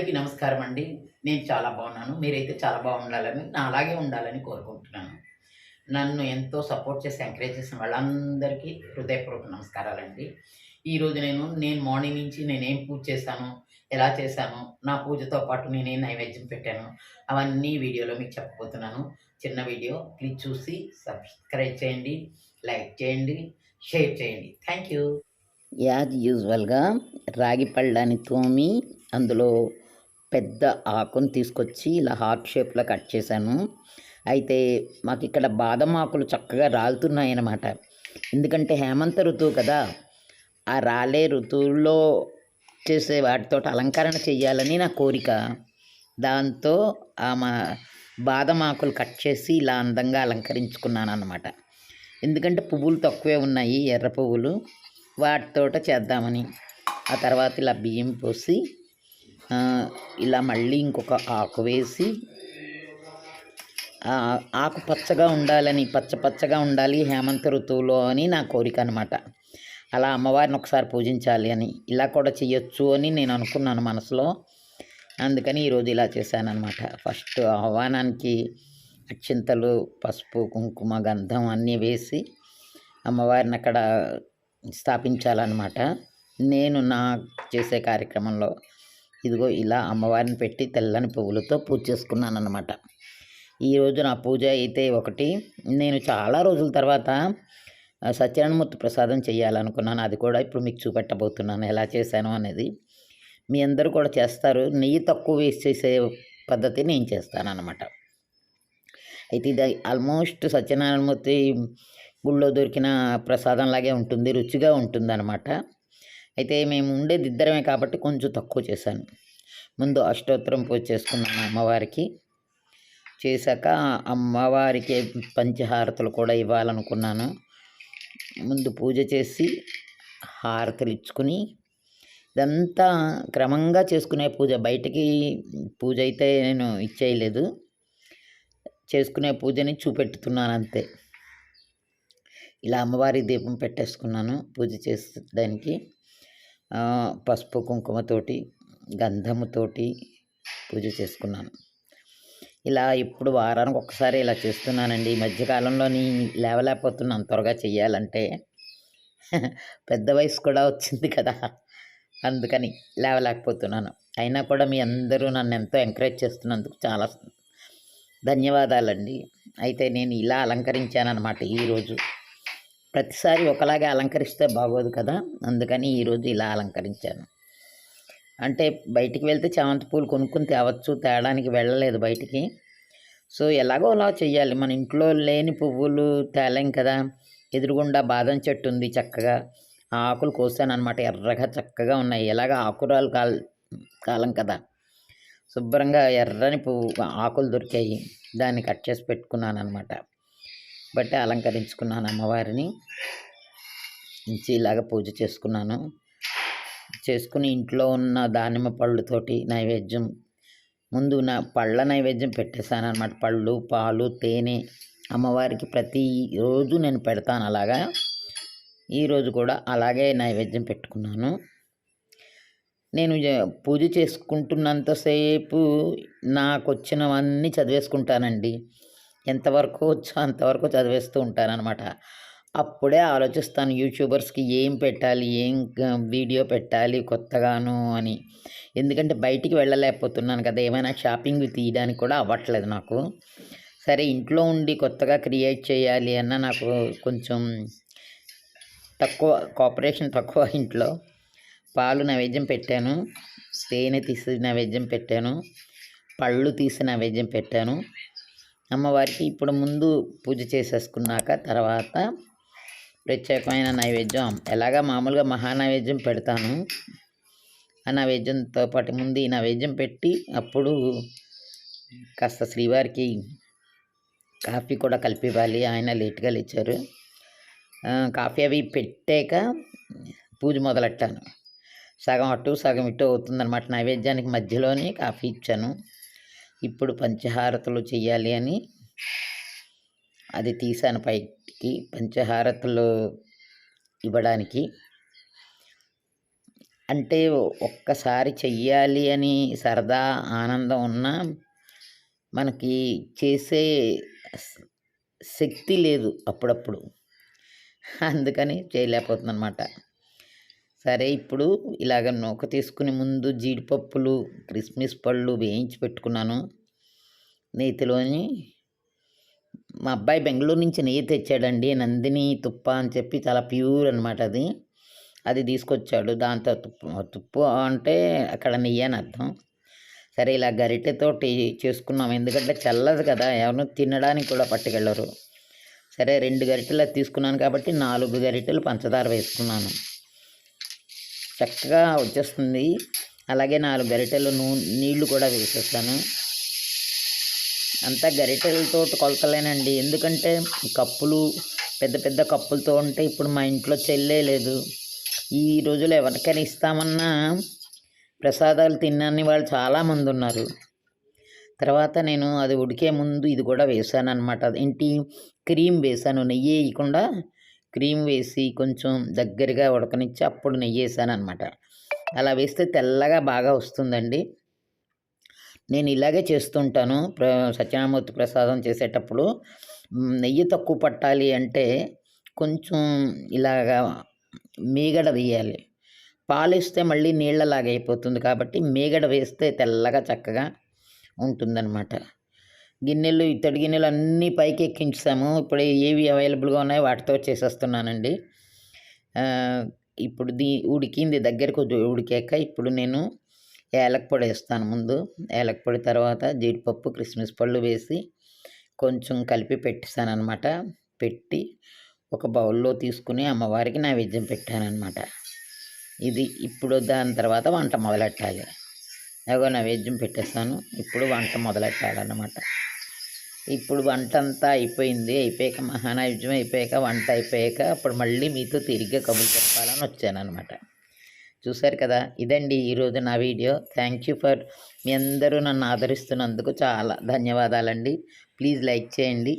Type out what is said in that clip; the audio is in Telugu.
అందరికీ నమస్కారం అండి. నేను చాలా బాగున్నాను. మీరైతే చాలా బాగుండాలని నా అలాగే ఉండాలని కోరుకుంటున్నాను. నన్ను ఎంతో సపోర్ట్ చేసి ఎంకరేజ్ చేసిన వాళ్ళందరికీ హృదయపూర్వక నమస్కారాలండి. ఈరోజు నేను నేను మార్నింగ్ నుంచి నేనేం పూజ చేశాను ఎలా చేశాను నా పూజతో పాటు నేనేం నైవేద్యం పెట్టాను అవన్నీ వీడియోలో మీకు చెప్పబోతున్నాను. చిన్న వీడియో ప్లీజ్ చూసి సబ్స్క్రైబ్ చేయండి లైక్ చేయండి షేర్ చేయండి. Thank you. యాజ్ యూజువల్గా రాగి పళ్ళని తోమి అందులో పెద్ద ఆకును తీసుకొచ్చి ఇలా హార్ట్ షేప్లో కట్ చేశాను. అయితే మాకు ఇక్కడ బాదం ఆకులు చక్కగా రాలుతున్నాయి అన్నమాట ఎందుకంటే హేమంత ఋతువు కదా ఆ రాలే ఋతువుల్లో చేసే వాటితో అలంకరణ చేయాలని నా కోరిక. దాంతో ఆ మా బాదం ఆకులు కట్ చేసి ఇలా అందంగా అలంకరించుకున్నాను అనమాట ఎందుకంటే పువ్వులు తక్కువే ఉన్నాయి ఎర్ర పువ్వులు. వాటితోట చేద్దామని. ఆ తర్వాత ఇలా బియ్యం పోసి ఇలా మళ్ళీ ఇంకొక ఆకు వేసి ఆకు పచ్చగా ఉండాలని పచ్చ పచ్చగా ఉండాలి హేమంత ఋతువులో అని నా కోరిక అనమాట అలా అమ్మవారిని ఒకసారి పూజించాలి అని. ఇలా కూడా చేయొచ్చు అని నేను అనుకున్నాను మనసులో. అందుకని ఈరోజు ఇలా చేశానమాట ఫస్ట్ ఆహ్వానానికి అక్షింతలు పసుపు కుంకుమ గంధం అన్నీ వేసి అమ్మవారిని అక్కడ స్థాపించాలన్నమాట. నేను నా చేసే కార్యక్రమంలో ఇదిగో ఇలా అమ్మవారిని పెట్టి తెల్లని పువ్వులతో పూజ చేసుకున్నాను అనమాట ఈరోజు నా పూజ అయితే ఒకటి. నేను చాలా రోజుల తర్వాత సత్యనారాయణమూర్తి ప్రసాదం చేయాలనుకున్నాను అది కూడా ఇప్పుడు మీకు చూపెట్టబోతున్నాను. ఎలా చేశాను అనేది మీ అందరూ కూడా చేస్తారు. నెయ్యి తక్కువ వేసి చేసే పద్ధతి నేను చేస్తాను అనమాట అయితే ఇది ఆల్మోస్ట్ సత్యనారాయణమూర్తి గుళ్ళో దొరికిన ప్రసాదంలాగే ఉంటుంది. రుచిగా ఉంటుంది అనమాట అయితే మేము ఉండేది ఇద్దరమే కాబట్టి కొంచెం తక్కువ చేశాను. ముందు అష్టోత్తరం పూజ చేసుకున్నాను అమ్మవారికి. చేశాక అమ్మవారికి పంచహారతులు కూడా ఇవ్వాలనుకున్నాను. ముందు పూజ చేసి హారతులు ఇచ్చుకుని ఇదంతా క్రమంగా చేసుకునే పూజ. బయటికి పూజ అయితే నేను ఇచ్చేయలేదు. చేసుకునే పూజని చూపెట్టుతున్నాను అంతే. ఇలా అమ్మవారి దీపం పెట్టేసుకున్నాను పూజ చేసేదానికి. దానికి పసుపు కుంకుమతోటి గంధముతోటి పూజ చేసుకున్నాను. ఇలా ఇప్పుడు వారానికి ఒకసారి ఇలా చేస్తున్నానండి. ఈ మధ్యకాలంలోని లేవలేకపోతున్నాను త్వరగా చెయ్యాలంటే. పెద్ద వయసు కూడా వచ్చింది కదా. అందుకని లేవలేకపోతున్నాను. అయినా కూడా మీ అందరూ నన్ను ఎంతో ఎంకరేజ్ చేస్తున్నందుకు చాలా ధన్యవాదాలండి. అయితే నేను ఇలా అలంకరించానన్నమాట ఈరోజు ప్రతిసారి ఒకలాగే అలంకరిస్తే బాగోదు కదా. అందుకని ఈరోజు ఇలా అలంకరించాను. అంటే బయటికి వెళ్తే చామంతి పూలు కొనుక్కుని తేవచ్చు తేడానికి వెళ్ళలేదు బయటికి. సో ఎలాగో అలా చేయాలి మన ఇంట్లో లేని పువ్వులు తేలేం కదా. ఎదురుగుండా బాదం చెట్టు ఉంది చక్కగా. ఆ ఆకులు కోసాను అనమాట ఎర్రగా చక్కగా ఉన్నాయి. ఎలాగ ఆకురాలు కాల్ కాలం కదా. శుభ్రంగా ఎర్రని పువ్వు ఆకులు దొరికాయి. దాన్ని కట్ చేసి పెట్టుకున్నాను అనమాట బట్టి అలంకరించుకున్నాను అమ్మవారిని. ఇంచి ఇలాగ పూజ చేసుకున్నాను. చేసుకుని ఇంట్లో ఉన్న దానిమ్మ పళ్ళుతోటి నైవేద్యం ముందు నా పళ్ళ నైవేద్యం పెట్టేశాను అనమాట పళ్ళు పాలు తేనె అమ్మవారికి ప్రతిరోజు నేను పెడతాను అలాగా. ఈరోజు కూడా అలాగే నైవేద్యం పెట్టుకున్నాను. నేను పూజ చేసుకుంటున్నంతసేపు నాకు వచ్చినవన్నీ చదివేసుకుంటానండి. ఎంతవరకు వచ్చో అంతవరకు చదివేస్తూ ఉంటానన్నమాట అప్పుడే ఆలోచిస్తాను యూట్యూబర్స్కి ఏం పెట్టాలి ఏం వీడియో పెట్టాలి కొత్తగాను అని. ఎందుకంటే బయటికి వెళ్ళలేకపోతున్నాను కదా ఏమైనా షాపింగ్ తీయడానికి కూడా అవ్వట్లేదు నాకు. సరే ఇంట్లో ఉండి కొత్తగా క్రియేట్ చేయాలి అన్న నాకు కొంచెం తక్కువ కోఆపరేషన్ తక్కువ ఇంట్లో. పాలు నైవేద్యం పెట్టాను తేనె తీసి నైవేద్యం పెట్టాను పళ్ళు తీసి నైవేద్యం పెట్టాను. అమ్మవారికి ఇప్పుడు ముందు పూజ చేసేసుకున్నాక తర్వాత ప్రత్యేకమైన నైవేద్యం. ఎలాగా? మామూలుగా మహానైవేద్యం పెడతాను. ఆ నైవేద్యంతో పాటు ముందు ఈ నైవేద్యం పెట్టి అప్పుడు కాస్త శ్రీవారికి కాఫీ కూడా కలిపివ్వాలి. ఆయన లేట్గా లేచారు. కాఫీ అవి పెట్టాక పూజ మొదలెట్టాను. సగం అటు సగం ఇటు అవుతుందన్నమాట. నైవేద్యానికి మధ్యలోనే కాఫీ ఇచ్చాను. ఇప్పుడు పంచహారతలు చెయ్యాలి అని అది తీసాను పైకి. పంచహారతలు ఇవ్వడానికి. అంటే ఒక్కసారి చెయ్యాలి అని సరదా ఆనందం ఉన్నా మనకి చేసే శక్తి లేదు అప్పుడప్పుడు. అందుకని చేయలేకపోతుంది అనమాట సరే ఇప్పుడు ఇలాగ నూక తీసుకుని ముందు జీడిపప్పులు క్రిస్మస్ పళ్ళు వేయించి పెట్టుకున్నాను. నేతిలోని మా అబ్బాయి బెంగళూరు నుంచి నెయ్యి తెచ్చాడండి నందిని తుప్ప అని చెప్పి చాలా ప్యూర్ అనమాట అది. అది తీసుకొచ్చాడు. దాంతో తుప్పు తుప్పు అంటే అక్కడ నెయ్యి అని అర్థం. సరే ఇలా గరిటెతోటి చేసుకున్నాం. ఎందుకంటే చల్లదు కదా ఎవరు తినడానికి కూడా పట్టుకెళ్ళరు. సరే రెండు గరిటెలు తీసుకున్నాను కాబట్టి నాలుగు గరిటెలు పంచదార వేసుకున్నాను. చక్కగా వచ్చేస్తుంది. అలాగే నాలుగు గరిటెలు నూ నీళ్ళు కూడా వేసేస్తాను. అంతా గరిటెలతో కొలతలేనండి ఎందుకంటే కప్పులు పెద్ద పెద్ద కప్పులతో ఉంటే ఇప్పుడు మా ఇంట్లో చెల్లే లేదు. ఈ రోజుల్లో ఎవరికైనా ఇస్తామన్నా ప్రసాదాలు తినని వాళ్ళు చాలామంది ఉన్నారు. తర్వాత నేను అది ఉడికే ముందు ఇది కూడా వేసాను అనమాట ఏంటి? క్రీమ్ వేసాను. నెయ్యి వేయకుండా క్రీమ్ వేసి కొంచెం దగ్గరగా ఉడకనిచ్చి అప్పుడు నెయ్యి వేసాను అనమాట అలా వేస్తే తెల్లగా బాగా వస్తుందండి. నేను ఇలాగే చేస్తుంటాను. ప్ర సత్యనామూర్తి ప్రసాదం చేసేటప్పుడు. నెయ్యి తక్కువ పట్టాలి అంటే కొంచెం ఇలాగా మీగడ వేయాలి. పాలు ఇస్తే మళ్ళీ నీళ్ళలాగా అయిపోతుంది కాబట్టి మీగడ వేస్తే తెల్లగా చక్కగా ఉంటుందన్నమాట. గిన్నెలు ఇత్తడి గిన్నెలు అన్నీ పైకి ఎక్కించాము ఇప్పుడు ఏవి అవైలబుల్గా ఉన్నాయో వాటితో చేసేస్తున్నానండి. ఇప్పుడు దీ ఉడికింది దగ్గరకు ఉడికాక ఇప్పుడు నేను ఏలక పొడి వేస్తాను ముందు. ఏలక పొడి తర్వాత జీడిపప్పు క్రిస్మస్ పళ్ళు వేసి కొంచెం కలిపి పెట్టేశాను పెట్టి ఒక బౌల్లో తీసుకుని అమ్మవారికి నైవేద్యం పెట్టానమాట ఇది ఇప్పుడు దాని తర్వాత వంట మొదలెట్టాలి. ఎగో నైవేద్యం పెట్టేస్తాను. ఇప్పుడు వంట మొదలెట్టాడనమాట ఇప్పుడు వంట అంతా అయిపోయింది. అయిపోయాక మహానైవేద్యం అయిపోయాక వంట అయిపోయాక అప్పుడు మళ్ళీ మీతో తిరిగి కబుర్లు చెప్పాలని వచ్చానమాట చూశారు కదా? ఇదండి ఈరోజు నా వీడియో. థ్యాంక్ యూ ఫర్ మీ అందరూ నన్ను ఆదరిస్తున్నందుకు చాలా ధన్యవాదాలండి. ప్లీజ్ లైక్ చేయండి.